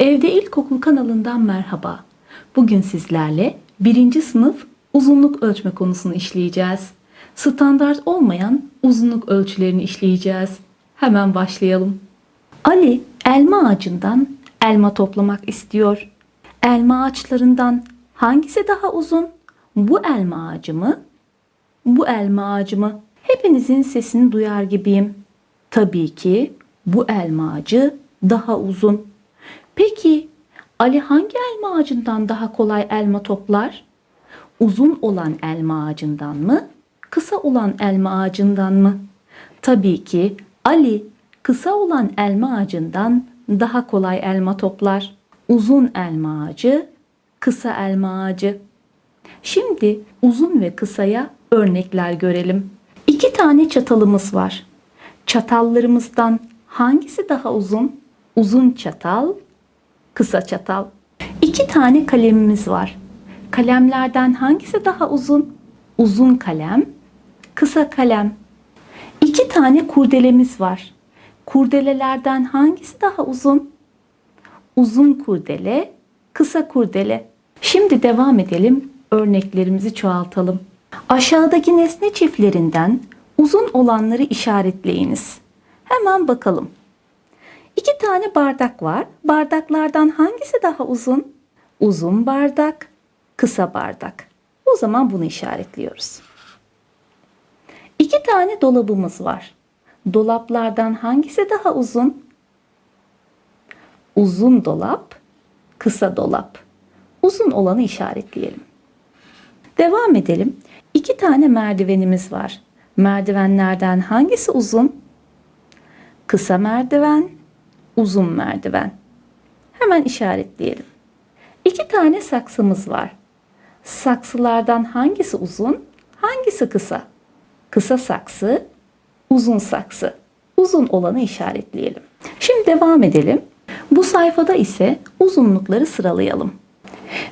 Evde İlkokul kanalından merhaba. Bugün sizlerle birinci sınıf uzunluk ölçme konusunu işleyeceğiz. Standart olmayan uzunluk ölçülerini işleyeceğiz. Hemen başlayalım. Ali elma ağacından elma toplamak istiyor. Elma ağaçlarından hangisi daha uzun? Bu elma ağacı mı? Bu elma ağacı mı? Hepinizin sesini duyar gibiyim. Tabii ki bu elma ağacı daha uzun. Peki Ali hangi elma ağacından daha kolay elma toplar? Uzun olan elma ağacından mı? Kısa olan elma ağacından mı? Tabii ki Ali kısa olan elma ağacından daha kolay elma toplar. Uzun elma ağacı, kısa elma ağacı. Şimdi uzun ve kısaya örnekler görelim. İki tane çatalımız var. Çatallarımızdan hangisi daha uzun? Uzun çatal, kısa çatal. İki tane kalemimiz var. Kalemlerden hangisi daha uzun? Uzun kalem, kısa kalem. İki tane kurdelemiz var. Kurdelelerden hangisi daha uzun? Uzun kurdele, kısa kurdele. Şimdi devam edelim. Örneklerimizi çoğaltalım. Aşağıdaki nesne çiftlerinden uzun olanları işaretleyiniz. Hemen bakalım. İki tane bardak var. Bardaklardan hangisi daha uzun? Uzun bardak, kısa bardak. O zaman bunu işaretliyoruz. İki tane dolabımız var. Dolaplardan hangisi daha uzun? Uzun dolap, kısa dolap. Uzun olanı işaretleyelim. Devam edelim. İki tane merdivenimiz var. Merdivenlerden hangisi uzun? Kısa merdiven, uzun merdiven. Hemen işaretleyelim. İki tane saksımız var. Saksılardan hangisi uzun, hangisi kısa? Kısa saksı, uzun saksı. Uzun olanı işaretleyelim. Şimdi devam edelim. Bu sayfada ise uzunlukları sıralayalım.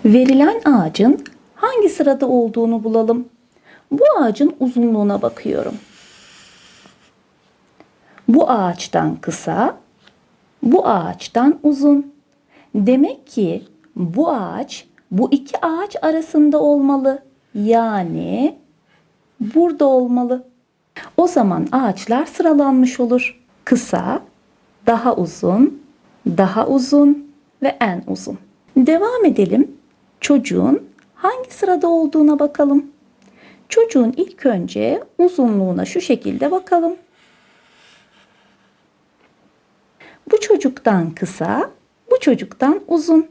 Verilen ağacın hangi sırada olduğunu bulalım. Bu ağacın uzunluğuna bakıyorum. Bu ağaçtan kısa, bu ağaçtan uzun. Demek ki bu ağaç bu iki ağaç arasında olmalı. Yani burada olmalı. O zaman ağaçlar sıralanmış olur. Kısa, daha uzun, daha uzun ve en uzun. Devam edelim. Çocuğun hangi sırada olduğuna bakalım. Çocuğun ilk önce uzunluğuna şu şekilde bakalım. Bu çocuktan kısa, bu çocuktan uzun.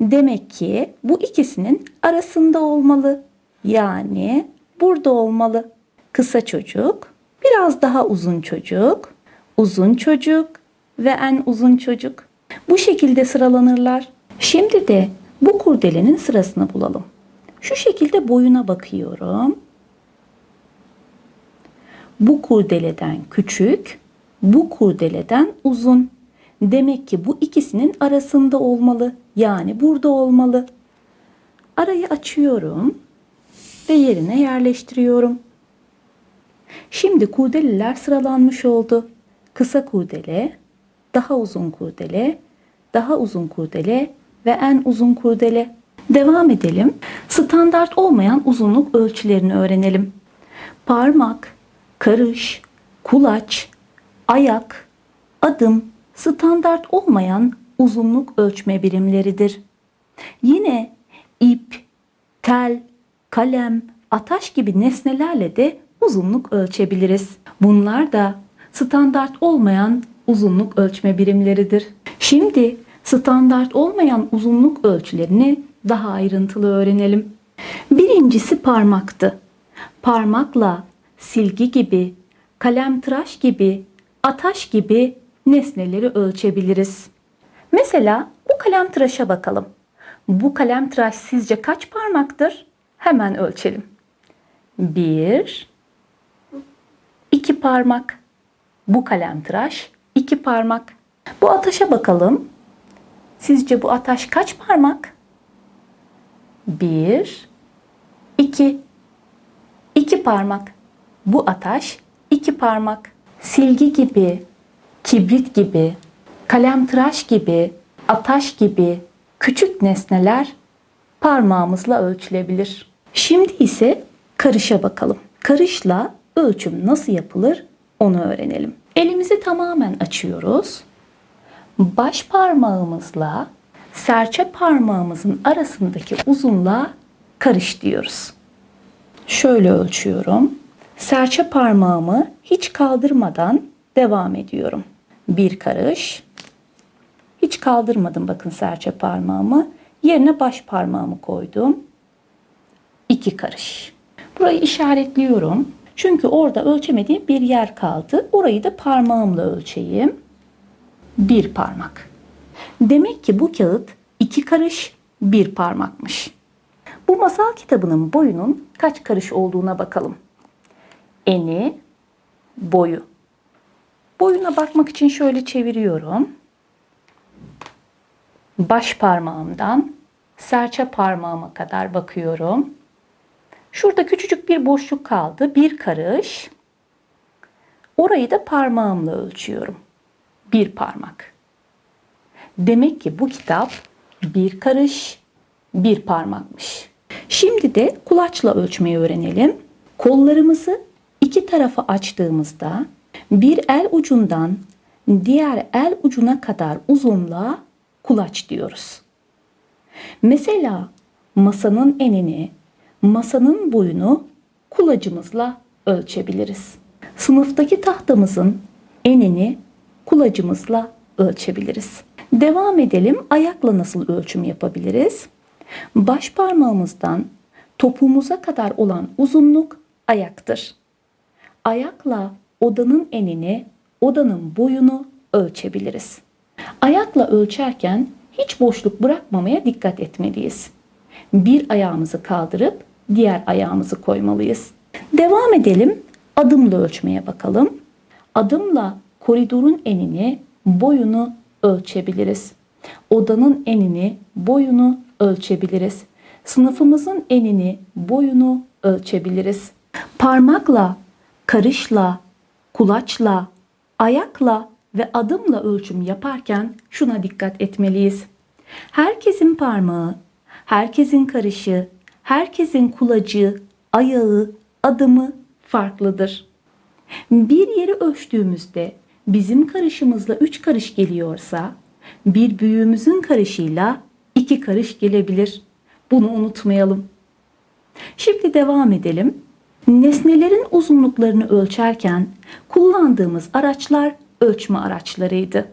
Demek ki bu ikisinin arasında olmalı. Yani burada olmalı. Kısa çocuk, biraz daha uzun çocuk, uzun çocuk ve en uzun çocuk. Bu şekilde sıralanırlar. Şimdi de bu kurdelenin sırasını bulalım. Şu şekilde boyuna bakıyorum. Bu kurdeleden küçük, bu kurdeleden uzun. Demek ki bu ikisinin arasında olmalı. Yani burada olmalı. Arayı açıyorum ve yerine yerleştiriyorum. Şimdi kurdeleler sıralanmış oldu. Kısa kurdele, daha uzun kurdele, daha uzun kurdele ve en uzun kurdele. Devam edelim. Standart olmayan uzunluk ölçülerini öğrenelim. Parmak, karış, kulaç, ayak, adım standart olmayan uzunluk ölçme birimleridir. Yine ip, tel, kalem, ataş gibi nesnelerle de uzunluk ölçebiliriz. Bunlar da standart olmayan uzunluk ölçme birimleridir. Şimdi standart olmayan uzunluk ölçülerini daha ayrıntılı öğrenelim. Birincisi parmaktı. Parmakla silgi gibi, kalem tıraş gibi, ataş gibi nesneleri ölçebiliriz. Mesela bu kalem tıraşa bakalım. Bu kalem tıraş sizce kaç parmaktır? Hemen ölçelim. Bir, iki parmak. Bu kalem tıraş iki parmak. Bu ataşa bakalım. Sizce bu ataş kaç parmak? Bir, iki. İki parmak. Bu ataş iki parmak. Silgi gibi, kibrit gibi, kalem tıraş gibi ataş gibi küçük nesneler parmağımızla ölçülebilir. Şimdi ise karışa bakalım. Karışla ölçüm nasıl yapılır onu öğrenelim. Elimizi tamamen açıyoruz. Baş parmağımızla serçe parmağımızın arasındaki uzunluğa karış diyoruz. Şöyle ölçüyorum. Serçe parmağımı hiç kaldırmadan devam ediyorum. Bir karış. Hiç kaldırmadım bakın serçe parmağımı. Yerine baş parmağımı koydum. İki karış. Burayı işaretliyorum. Çünkü orada ölçemediğim bir yer kaldı. Orayı da parmağımla ölçeyim. Bir parmak. Demek ki bu kağıt iki karış bir parmakmış. Bu masal kitabının boyunun kaç karış olduğuna bakalım. Eni, boyu. Boyuna bakmak için şöyle çeviriyorum. Baş parmağımdan serçe parmağıma kadar bakıyorum. Şurada küçücük bir boşluk kaldı. Bir karış. Orayı da parmağımla ölçüyorum. Bir parmak. Demek ki bu kitap bir karış, bir parmakmış. Şimdi de kulaçla ölçmeyi öğrenelim. Kollarımızı iki tarafa açtığımızda bir el ucundan diğer el ucuna kadar uzunluğa kulaç diyoruz. Mesela masanın enini, masanın boyunu kulacımızla ölçebiliriz. Sınıftaki tahtamızın enini kulacımızla ölçebiliriz. Devam edelim. Ayakla nasıl ölçüm yapabiliriz? Baş parmağımızdan topuğumuza kadar olan uzunluk ayaktır. Ayakla odanın enini, odanın boyunu ölçebiliriz. Ayakla ölçerken hiç boşluk bırakmamaya dikkat etmeliyiz. Bir ayağımızı kaldırıp diğer ayağımızı koymalıyız. Devam edelim. Adımla ölçmeye bakalım. Adımla koridorun enini, boyunu ölçebiliriz. Odanın enini, boyunu ölçebiliriz. Sınıfımızın enini, boyunu ölçebiliriz. Parmakla, karışla, kulaçla, ayakla ve adımla ölçüm yaparken şuna dikkat etmeliyiz. Herkesin parmağı, herkesin karışı, herkesin kulacı, ayağı, adımı farklıdır. Bir yeri ölçtüğümüzde bizim karışımızla 3 karış geliyorsa bir büyüğümüzün karışıyla 2 karış gelebilir. Bunu unutmayalım. Şimdi devam edelim. Nesnelerin uzunluklarını ölçerken kullandığımız araçlar ölçme araçlarıydı.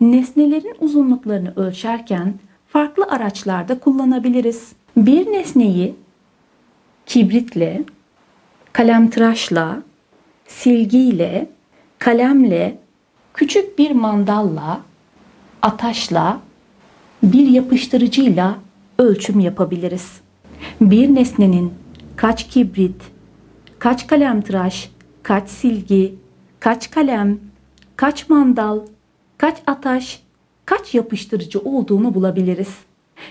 Nesnelerin uzunluklarını ölçerken farklı araçlarda kullanabiliriz. Bir nesneyi kibritle, kalemtıraşla, silgiyle, kalemle, küçük bir mandalla, ataşla, bir yapıştırıcıyla ölçüm yapabiliriz. Bir nesnenin kaç kibrit, kaç kalemtıraş, kaç silgi, kaç kalem, kaç mandal, kaç ataş, kaç yapıştırıcı olduğunu bulabiliriz.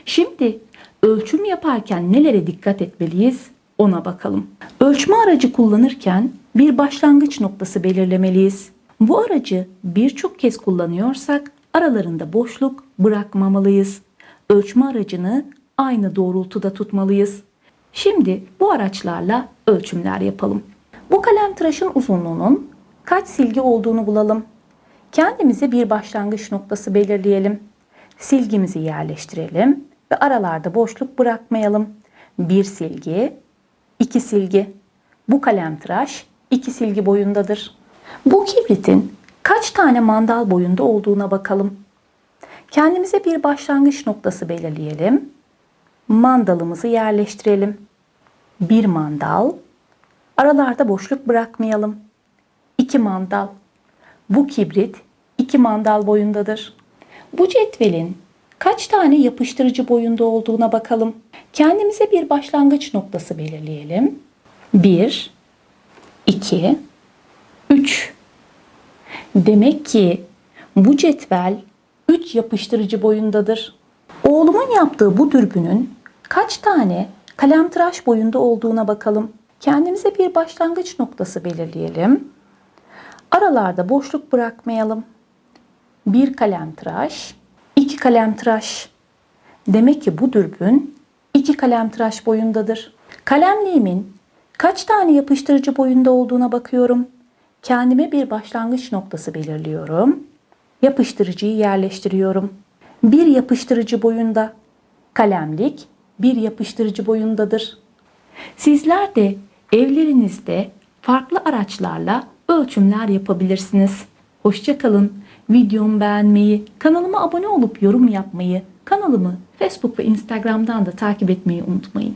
Şimdi ölçüm yaparken nelere dikkat etmeliyiz ona bakalım. Ölçme aracı kullanırken bir başlangıç noktası belirlemeliyiz. Bu aracı birçok kez kullanıyorsak aralarında boşluk bırakmamalıyız. Ölçme aracını aynı doğrultuda tutmalıyız. Şimdi bu araçlarla ölçümler yapalım. Bu kalem tıraşın uzunluğunun kaç silgi olduğunu bulalım. Kendimize bir başlangıç noktası belirleyelim. Silgimizi yerleştirelim ve aralarda boşluk bırakmayalım. Bir silgi, iki silgi. Bu kalem tıraş iki silgi boyundadır. Bu kibritin kaç tane mandal boyunda olduğuna bakalım. Kendimize bir başlangıç noktası belirleyelim. Mandalımızı yerleştirelim. Bir mandal. Aralarda boşluk bırakmayalım. İki mandal. Bu kibrit iki mandal boyundadır. Bu cetvelin kaç tane yapıştırıcı boyunda olduğuna bakalım. Kendimize bir başlangıç noktası belirleyelim. 1 2 3 Demek ki bu cetvel 3 yapıştırıcı boyundadır. Oğlumun yaptığı bu dürbünün kaç tane kalemtıraş boyunda olduğuna bakalım. Kendimize bir başlangıç noktası belirleyelim. Aralarda boşluk bırakmayalım. Bir kalemtıraş, iki kalem tıraş. Demek ki bu dürbün iki kalem tıraş boyundadır. Kalemliğimin kaç tane yapıştırıcı boyunda olduğuna bakıyorum. Kendime bir başlangıç noktası belirliyorum. Yapıştırıcıyı yerleştiriyorum. Bir yapıştırıcı boyunda. Kalemlik bir yapıştırıcı boyundadır. Sizler de evlerinizde farklı araçlarla ölçümler yapabilirsiniz. Hoşça kalın. Videomu beğenmeyi, kanalıma abone olup yorum yapmayı, kanalımı Facebook ve Instagram'dan da takip etmeyi unutmayın.